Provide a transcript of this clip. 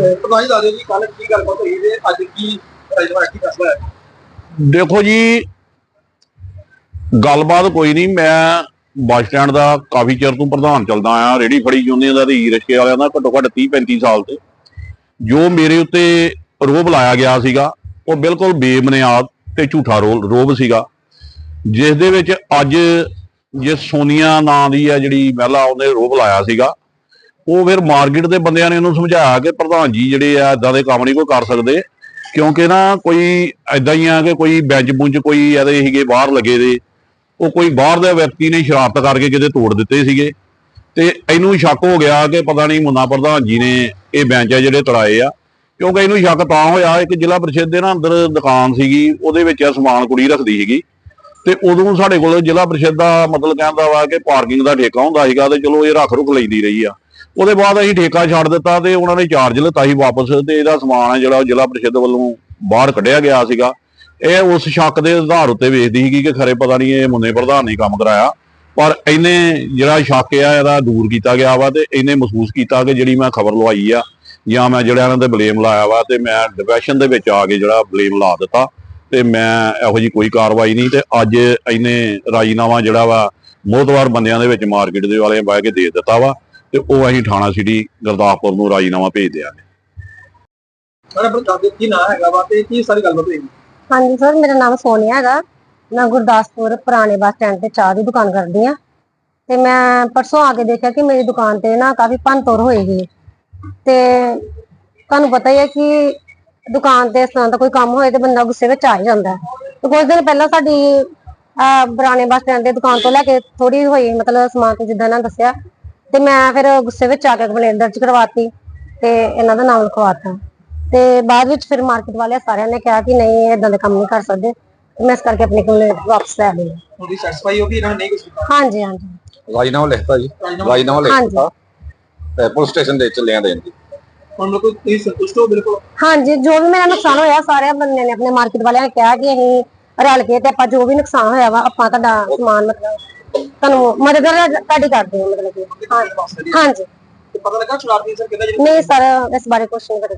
ਪ੍ਰਧਾਨ ਜੀ ਦੱਸ ਦਿਓ ਜੀ ਕੱਲ ਕੀ ਗੱਲਬਾਤ ਹੋਈ ਤੇ ਅੱਜ ਕੀ ਰਾਜਵਾ ਕੀ ਹੈ? ਦੇਖੋ ਜੀ, ਗੱਲਬਾਤ ਕੋਈ ਨਹੀਂ, ਮੈਂ ਬੱਸ ਸਟੈਂਡ ਦਾ ਕਾਫੀ ਚਿਰ ਤੋਂ ਪ੍ਰਧਾਨ ਚੱਲਦਾ ਆਇਆ ਰੇੜੀ ਫੜੀ ਯੂਨੀਅਨ ਦਾ ਤੇ ਈ ਰਿਕਸ਼ੇ ਵਾਲਿਆਂ ਦਾ ਘੱਟੋ ਘੱਟ 30 35 ਸਾਲ ਤੇ। ਜੋ ਮੇਰੇ ਉੱਤੇ ਰੋਬ ਲਾਇਆ ਗਿਆ ਸੀਗਾ, ਉਹ ਬਿਲਕੁਲ ਬੇਬੁਨਿਆਦ ਤੇ ਝੂਠਾ ਰੋਲ ਰੋਬ ਸੀਗਾ। ਜਿਸ ਦੇ ਵਿੱਚ ਅੱਜ ਜੇ ਸੋਨੀਆ ਨਾਂ ਦੀ ਆ ਜਿਹੜੀ ਮਹਿਲਾ, ਉਹਨੇ ਰੋਬ ਲਾਇਆ ਸੀਗਾ। ਉਹ ਫਿਰ ਮਾਰਕੀਟ ਦੇ ਬੰਦਿਆਂ ਨੇ ਉਹਨੂੰ ਸਮਝਾਇਆ ਕਿ ਪ੍ਰਧਾਨ ਜੀ ਜਿਹੜੇ ਆ ਇਦਾਂ ਦੇ ਕੰਮ ਨਹੀਂ ਕੋਈ ਕਰ ਸਕਦੇ, ਕਿਉਂਕਿ ਨਾ ਕੋਈ ਐਦਾਂ ਹੀ ਆ ਕਿ ਕੋਈ ਬੈਂਚ ਬੁੰਚ ਕੋਈ ਇਹਦੇ ਸੀਗੇ ਬਾਹਰ ਲੱਗੇ ਦੇ, ਉਹ ਕੋਈ ਬਾਹਰ ਦੇ ਵਿਅਕਤੀ ਨੇ ਸ਼ਰਾਰਤ ਕਰਕੇ ਕਿਤੇ ਤੋੜ ਦਿੱਤੇ ਸੀਗੇ। ਤੇ ਇਹਨੂੰ ਸ਼ੱਕ ਹੋ ਗਿਆ ਕਿ ਪਤਾ ਨਹੀਂ ਮੁੰਨਾ ਪ੍ਰਧਾਨ ਜੀ ਨੇ ਇਹ ਬੈਂਚ ਆ ਜਿਹੜੇ ਤੜਾਏ ਆ, ਕਿਉਂਕਿ ਇਹਨੂੰ ਸ਼ੱਕ ਤਾਂ ਹੋਇਆ, ਇੱਕ ਜ਼ਿਲ੍ਹਾ ਪ੍ਰੀਸ਼ਦ ਦੇ ਨਾ ਅੰਦਰ ਦੁਕਾਨ ਸੀਗੀ, ਉਹਦੇ ਵਿੱਚ ਇਹ ਸਮਾਨ ਕੁੜੀ ਰੱਖਦੀ ਸੀਗੀ। ਤੇ ਉਦੋਂ ਸਾਡੇ ਕੋਲ ਜ਼ਿਲ੍ਹਾ ਪ੍ਰੀਸ਼ਦ ਦਾ ਮਤਲਬ ਕਹਿੰਦਾ ਵਾ ਕਿ ਪਾਰਕਿੰਗ ਦਾ ਠੇਕਾ ਹੁੰਦਾ ਸੀਗਾ ਤੇ ਚਲੋ ਇਹ ਰੱਖ ਰੁਕ ਲੈਂਦੀ ਰਹੀ ਆ। ਉਹਦੇ ਬਾਅਦ ਅਸੀਂ ਠੇਕਾ ਛੱਡ ਦਿੱਤਾ ਤੇ ਉਹਨਾਂ ਨੇ ਚਾਰਜ ਲਿੱਤਾ ਸੀ ਵਾਪਸ ਤੇ ਇਹਦਾ ਸਮਾਨ ਹੈ ਜਿਹੜਾ ਜ਼ਿਲ੍ਹਾ ਪ੍ਰੀਸ਼ਦ ਵੱਲੋਂ ਬਾਹਰ ਕੱਢਿਆ ਗਿਆ ਸੀਗਾ। ਇਹ ਉਸ ਸ਼ੱਕ ਦੇ ਆਧਾਰ ਉੱਤੇ ਵੇਖਦੀ ਸੀਗੀ ਕਿ ਖਰੇ ਪਤਾ ਨਹੀਂ ਇਹ ਮੁੰਨੇ ਪ੍ਰਧਾਨ ਨੇ ਕੰਮ ਕਰਾਇਆ। ਪਰ ਇਹਨੇ ਜਿਹੜਾ ਸ਼ੱਕ ਆ, ਇਹਦਾ ਦੂਰ ਕੀਤਾ ਗਿਆ ਵਾ ਤੇ ਇਹਨੇ ਮਹਿਸੂਸ ਕੀਤਾ ਕਿ ਜਿਹੜੀ ਮੈਂ ਖਬਰ ਲਵਾਈ ਆ ਜਾਂ ਮੈਂ ਜਿਹੜਾ ਇਹਨਾਂ ਤੇ ਬਲੇਮ ਲਾਇਆ ਵਾ ਤੇ ਮੈਂ ਡਿਪਰੈਸ਼ਨ ਦੇ ਵਿੱਚ ਆ ਕੇ ਜਿਹੜਾ ਬਲੇਮ ਲਾ ਦਿੱਤਾ ਤੇ ਮੈਂ ਇਹੋ ਜੀ ਕੋਈ ਕਾਰਵਾਈ ਨਹੀਂ ਤੇ ਅੱਜ ਇਹਨੇ ਰਾਜੀਨਾਮਾ ਜਿਹੜਾ ਵਾ ਮੋਹਤਵਾਰ ਬੰਦਿਆਂ ਦੇ ਵਿੱਚ ਮਾਰਕੀਟ ਦੇ ਵਾਲਿਆਂ ਬਹਿ ਕੇ ਦੇ ਦਿੱਤਾ ਵਾ। ਤੇ ਉਹ ਅਸੀਂ ਥਾਣਾ ਸਿਟੀ ਗੁਰਦਾਸਪੁਰ ਨੂੰ ਰਾਜੀਨਾਮਾ ਭੇਜ ਦਿਆ। ਸਰ ਆਪਣਾ ਦੱਸ ਦਿਓ ਕੀ ਨਾਂ ਹੈਗਾ ਵਾ ਤੇ ਕੀ ਸਾਰੀ ਗੱਲਬਾਤ ਹੋਈ? ਹਾਂਜੀ ਸਰ ਮੇਰਾ ਨਾਮ ਸੋਨੀਆ ਹੈਗਾ। ਮੈਂ ਗੁਰਦਾਸਪੁਰ ਪੁਰਾਣੇ ਬੱਸ ਸਟੈਂਡ ਤੇ ਚਾਹ ਦੀ ਦੁਕਾਨ ਕਰਦੀ ਆ ਤੇ ਮੈਂ ਪਰਸੋਂ ਆ ਕੇ ਦੇਖਿਆ ਕਿ ਮੇਰੀ ਦੁਕਾਨ ਤੇ ਨਾ ਕਾਫੀ ਭੰਨਤੋੜ ਹੋਈ ਸੀ। ਤੇ ਤੁਹਾਨੂੰ ਪਤਾ ਹੀ ਹੈ ਕਿ ਦੁਕਾਨ ਤੇ ਇਸ ਤਰ੍ਹਾਂ ਦਾ ਕੋਈ ਕੰਮ ਹੋਏ ਤੇ ਬੰਦਾ ਗੁੱਸੇ ਵਿੱਚ ਆ ਹੀ ਜਾਂਦਾ ਤੇ ਕੁਝ ਦਿਨ ਪਹਿਲਾਂ ਸਾਡੀ ਪੁਰਾਣੇ ਬੱਸ ਸਟੈਂਡ ਦੇ ਦੁਕਾਨ ਤੋਂ ਲੈ ਕੇ ਥੋੜੀ ਹੋਈ ਮਤਲਬ ਸਮਾਨ ਤੇ ਜਿੱਦਾਂ ਇਹਨਾਂ ਦੱਸਿਆ ਤੇ ਮੈਂ ਫਿਰ ਗੁੱਸੇ ਵਿੱਚ ਆ ਕੇ ਕੰਪਲੇਂਟ ਦਰਜ ਕਰਵਾਤੀ ਤੇ ਇਹਨਾਂ ਦਾ ਨਾਮ ਲਿਖਵਾਤਾ। ਤੇ ਬਾਅਦ ਵਿੱਚ ਫਿਰ ਮਾਰਕੀਟ ਵਾਲਿਆਂ ਸਾਰਿਆਂ ਨੇ ਕਿਹਾ ਕਿ ਨਹੀਂ ਇਹ ਇਦਾਂ ਦੇ ਕੰਮ ਨਹੀਂ ਕਰ ਸਕਦੇ। ਤੇ ਮੈਂ ਇਸ ਕਰਕੇ ਆਪਣੀ ਕੰਪਲੇਂਟ ਵਾਪਸ ਲੈ ਲਈ। ਉਹਦੀ ਸੈਟੀਸਫਾਈ ਹੋ ਗਈ ਇਹਨਾਂ ਨੇ ਨਹੀਂ ਕੁਝ ਕੀਤਾ? ਹਾਂਜੀ ਹਾਂਜੀ। ਰਾਜਨਾਮਾ ਲਿਖਤਾ ਜੀ। ਰਾਜੀਨਾਮਾ ਰਾਜਨਾਮਾ ਲਿਖ ਹਾਂਜੀ। ਦਿੱਤਾ ਤੇ ਪੁਲਿਸ ਸਟੇਸ਼ਨ ਦੇ ਚੱਲੇ ਆ ਦੇਣ ਦੀ। ਹੁਣ ਲੋਕ ਤੁਸੀਂ ਸੰਤੁਸ਼ਟ ਹੋ ਬਿਲਕੁਲ? ਹਾਂਜੀ ਜੋ ਵੀ ਮੇਰਾ ਨੁਕਸਾਨ ਹੋਇਆ ਸਾਰੇ ਬੰਦੇ ਨੇ ਆਪਣੇ ਮਾਰਕੀਟ ਵਾਲਿਆਂ ਨੇ ਕਿਹਾ ਕਿ ਅਸੀਂ ਰਲ ਕੇ ਤੇ ਆਪਾਂ ਜੋ ਵੀ ਨੁਕਸਾਨ ਹੋਇਆ ਵਾ ਆਪਾਂ ਤੁਹਾਡਾ ਸਮਾਨ ਮਤਲਬ ਤੁਹਾਨੂੰ ਮਦਦ ਤੁਹਾਡੀ ਕਰਦੇ ਹਾਂ ਮਤਲਬ ਕਿ। ਹਾਂਜੀ। ਤੇ ਪਤਾ ਲੱਗਾ ਸ਼ਰਾਰਤੀ ਸਰ ਕਿਹਦਾ ਨਹੀਂ ਸਰ ਇਸ ਬਾਰੇ ਕੁਝ ਨਹੀਂ ਪਤਾ